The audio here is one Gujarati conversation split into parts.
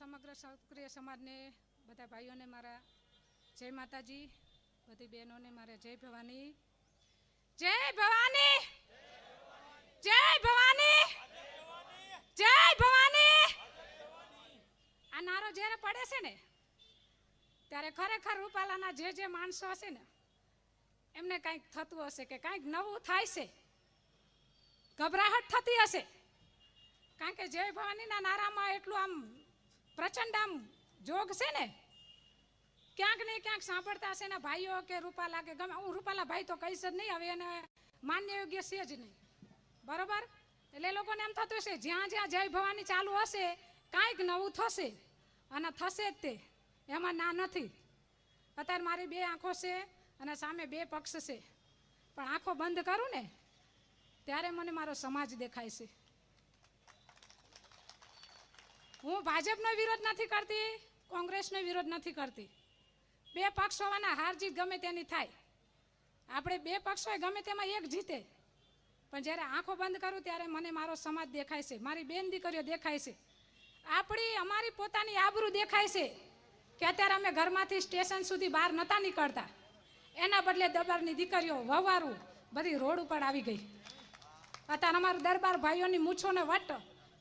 સમગ્ર સક્રિય સમાજને, બધા ભાઈઓને મારા જય માતાજી, બધી બહેનોને મારે જય ભવાની. જય ભવાની! જય ભવાની! જય ભવાની! આ નારો જ્યારે પડે છે ને, ત્યારે ખરેખર રૂપાલાના જે જે માણસો હશે ને, એમને કંઈક થતું હશે કે કંઈક નવું થાય છે. ગભરાહટ થતી હશે. કારણ કે જય ભવાનીના નારામાં એટલું આમ પ્રચંડ આમ જોગ છે ને? ક્યાંક ને ક્યાંક સાંભળતા હશે એના ભાઈઓ કે રૂપાલા કે ગમે, હું રૂપાલા ભાઈ તો કહીશ જ નહીં, હવે એને માન્ય યોગ્ય છે જ નહીં. બરોબર? એટલે એ લોકોને એમ થતું હશે, જ્યાં જ્યાં જય ભવાની ચાલુ હશે, કાંઈક નવું થશે, અને થશે જ તે. એમાં ના નથી. અત્યારે મારી બે આંખો છે અને સામે બે પક્ષ છે. પણ આંખો બંધ કરું ને, ત્યારે મને મારો સમાજ દેખાય છે. હું ભાજપનો વિરોધ નથી કરતી, કોંગ્રેસનો વિરોધ નથી કરતી. બે પક્ષ હોવાના હાર જીત ગમે તેની થાય. આપણે બે પક્ષ હોય ગમે તેમાં એક જીતે. પણ જ્યારે આંખો બંધ કરું ત્યારે મને મારો સમાજ દેખાય છે, મારી બેન દીકરીઓ દેખાય છે. આપણી, અમારી પોતાની આબરૂ દેખાય છે કે અત્યારે અમે ઘરમાંથી સ્ટેશન સુધી બહાર નહોતા નીકળતા. એના બદલે દરબારની દીકરીઓ વવારું, બધી રોડ ઉપર આવી ગઈ. અત્યારે અમારું દરબાર ભાઈઓની મૂછોને વટ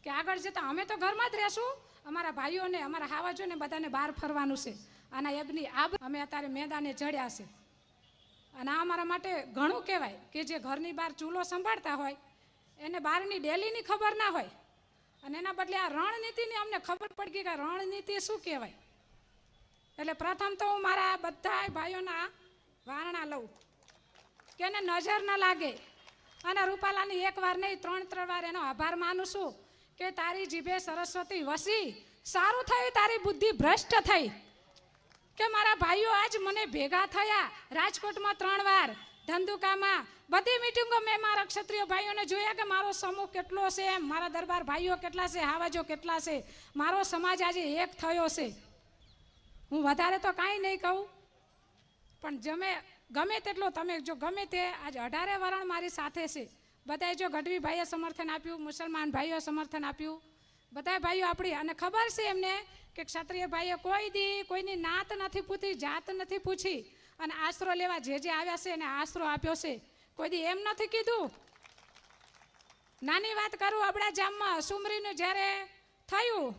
કે આગળ જતાં અમે તો ઘરમાં જ રહેશું. અમારા ભાઈઓને, અમારા હાવાજોને બધાને બહાર ફરવાનું છે. અને એબની આબ અમે અત્યારે મેદાને ચડ્યા છે. અને આ અમારા માટે ઘણું કહેવાય કે જે ઘરની બહાર ચૂલો સંભાળતા હોય, એને બહારની ડેલીની ખબર ના હોય. અને એના બદલે આ રણનીતિની અમને ખબર પડી ગઈ કે રણનીતિ શું કહેવાય. એટલે પ્રથમ તો હું મારા બધા ભાઈઓના વારણા લઉં. કે એને નજર ન લાગે. અને રૂપાલાની એક વાર નહીં, ત્રણ ત્રણ વાર એનો આભાર માનું છું. કે તારી જીભે સરસ્વતી વસી. સારું થયું, તારી બુદ્ધિ ભ્રષ્ટ થઈ. કે મારા ભાઈઓ આજ મને ભેગા થયા રાજકોટમાં ત્રણ વાર. ધંધુકામાં બધી મિટિંગો મેં મારા ક્ષત્રિય ભાઈઓને જોયા કે મારો સમૂહ કેટલો છે એમ. મારા દરબાર ભાઈઓ કેટલા છે, હાવાજો કેટલા છે. મારો સમાજ આજે એક થયો છે. હું વધારે તો કાંઈ નહીં કહું. પણ જમે, ગમે તેટલો તમે, જો ગમે તે, આજ અઢારે વરણ મારી સાથે છે. બધાએ જો ગઢવી ભાઈએ સમર્થન આપ્યું, મુસલમાન ભાઈઓએ સમર્થન આપ્યું. બધા ભાઈઓ આપણી, અને ખબર છે એમને કે ક્ષત્રિય ભાઈએ કોઈ દી કોઈની નાત નથી પૂછી જાત નથી પૂછી. અને આશરો લેવા જે જે આવ્યા છે એને આશરો આપ્યો છે. કોઈ દી એમ નથી કીધું? નાની વાત કરું, અબડા જામમાં સુમરીનું જ્યારે થયું,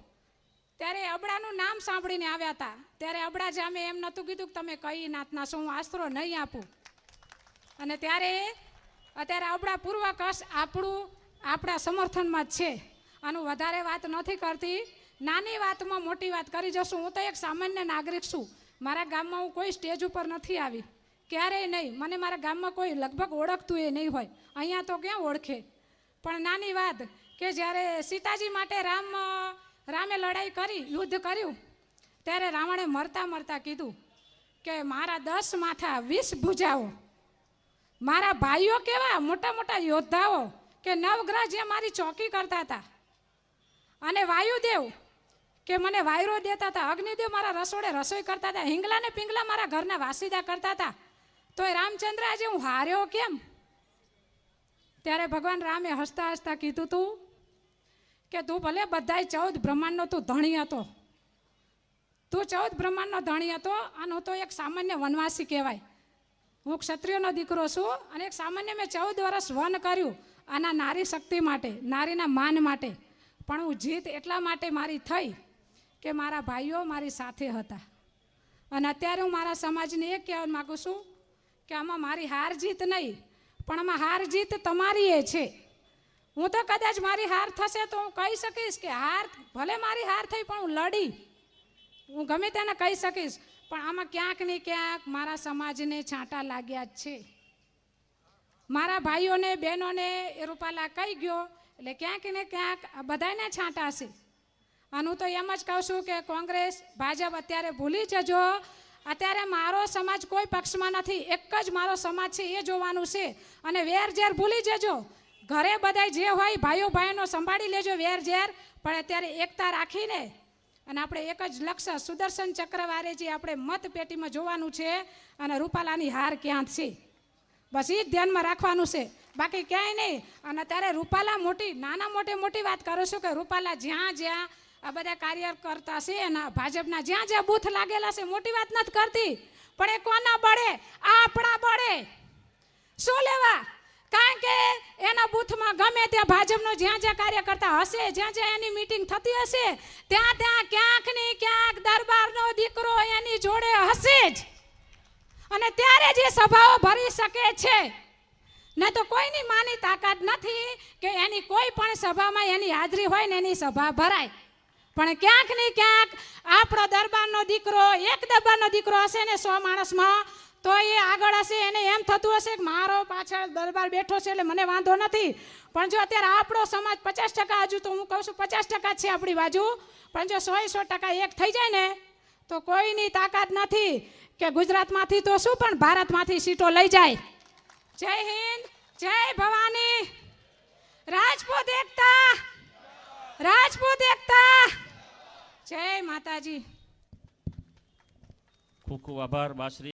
ત્યારે અબડાનું નામ સાંભળીને આવ્યા હતા ત્યારે અબડા જામે એમ નહોતું કીધું કે તમે કઈ નાતના છો, હું આશરો નહીં આપું. અને ત્યારે અત્યારે આપણા પૂર્વકશ આપણું, આપણા સમર્થનમાં જ છે. આનું વધારે વાત નથી કરતી. નાની વાતમાં મોટી વાત કરી જશું. હું તો એક સામાન્ય નાગરિક છું. મારા ગામમાં હું કોઈ સ્ટેજ ઉપર નથી આવી. ક્યારેય નહીં. મને મારા ગામમાં કોઈ લગભગ ઓળખતું એ નહીં હોય. અહીંયા તો ક્યાં ઓળખે? પણ નાની વાત કે જ્યારે સીતાજી માટે રામ, રામે લડાઈ કરી, યુદ્ધ કર્યું, ત્યારે રાવણે મરતા મરતા કીધું કે મારા દસ માથા વીસ ભુજાઓ મારા ભાઈઓ કેવા? મોટા મોટા યોદ્ધાઓ કે નવગ્રહ જે મારી ચોકી કરતા હતા. અને વાયુદેવ કે મને વાયરો દેતા હતા. અગ્નિદેવ મારા રસોડે રસોઈ કરતા હતા. હિંગલા ને પિંગલા મારા ઘરના વાસીદા કરતા હતા. તો એ રામચંદ્ર આજે હું હાર્યો કેમ? ત્યારે ભગવાન રામે હસતા હસતા કીધું તું કે તું ભલે બધાય ચૌદ બ્રહ્માંડનો તું ધણી હતો. તું ચૌદ બ્રહ્માંડનો ધણી હતો અને હું તો એક સામાન્ય વનવાસી કહેવાય. હું ક્ષત્રિયનો દીકરો છું અને એક સામાન્ય મેં ચૌદ વર્ષ વન કર્યું આના નારી શક્તિ માટે, નારીના માન માટે. પણ હું જીત એટલા માટે મારી થઈ કે મારા ભાઈઓ મારી સાથે હતા. અને અત્યારે હું મારા સમાજને એ કહેવા માગું છું કે આમાં મારી હાર જીત નહીં, પણ આમાં હાર જીત તમારી એ છે. હું તો કદાચ મારી હાર થશે તો હું કહી શકીશ કે હાર ભલે મારી હાર થઈ, પણ હું લડી. હું ગમે તેને કહી શકીશ. પણ આમાં ક્યાંક ને ક્યાંક મારા સમાજને છાંટા લાગ્યા જ છે. મારા ભાઈઓને, બહેનોને એ રૂપાલા કહી ગયો, એટલે ક્યાંક ને ક્યાંક બધાને છાંટા છે અને હું તો એમ જ કહું છું કે કોંગ્રેસ, ભાજપ અત્યારે ભૂલી જજો. અત્યારે મારો સમાજ કોઈ પક્ષમાં નથી, એક જ મારો સમાજ છે, એ જોવાનું છે. અને વેર ઝેર ભૂલી જજો. ઘરે બધાય જે હોય, ભાઈઓ ભાઈઓનો સંભાળી લેજો વેર ઝેર. પણ અત્યારે એકતા રાખીને અને આપણે એક જ લક્ષ્ય, સુદર્શન ચક્રવારે જે આપણે મત પેટીમાં જોવાનું છે અને રૂપાલાની હાર ક્યાં છે? બસ એ જ ધ્યાનમાં રાખવાનું છે. બાકી ક્યાંય નહીં. અને ત્યારે રૂપાલા મોટી, નાના મોટી મોટી વાત કરું છું કે રૂપાલા જ્યાં જ્યાં આ બધા કાર્યકર્તા છે એના ભાજપના જ્યાં જ્યાં બૂથ લાગેલા છે, મોટી વાત નથી કરતી. પણ એ કોના બળે? આપણા બળે. શું લેવા? એના બૂથમાં ગમે તે ભાજપનો જ્યાં જ્યાં કાર્યકર્તા હશે, જ્યાં જ્યાં એની મીટિંગ થતી હશે, ત્યાં ત્યાં ક્યાંક ને ક્યાંક દરબારનો દીકરો એની જોડે હશે જ. અને ત્યારે જ સભાઓ ભરી શકે છે, ન તો કોઈની માની તાકાત નથી કે એની કોઈ પણ સભામાં એની હાજરી હોય ને એની સભા ભરાય. પણ ક્યાંક ને ક્યાંક આપણો દરબારનો દીકરો, એક દરબારનો દીકરો હશે ને સો માણસમાં તો એ આગળ હશે, એને એમ થતું હશે કે મારો પાછળ દરબાર બેઠો છે એટલે મને વાંધો નથી. પણ જો અત્યારે આપણો સમાજ પચાસ ટકા હજુ તો હું કહું છું પચાસ ટકા છે આપણી બાજુ. પણ જો સો સો ટકા એક થઈ જાય ને, તો કોઈની તાકાત નથી કે ગુજરાતમાંથી તો શું પણ ભારતમાંથી સીટો લઈ જાય. જય હિન્દ, જય ભવાની. રાજપૂત એકતા રાજપૂત એકતા. જય માતાજી. ખૂબ ખૂબ આભાર બાશ્રી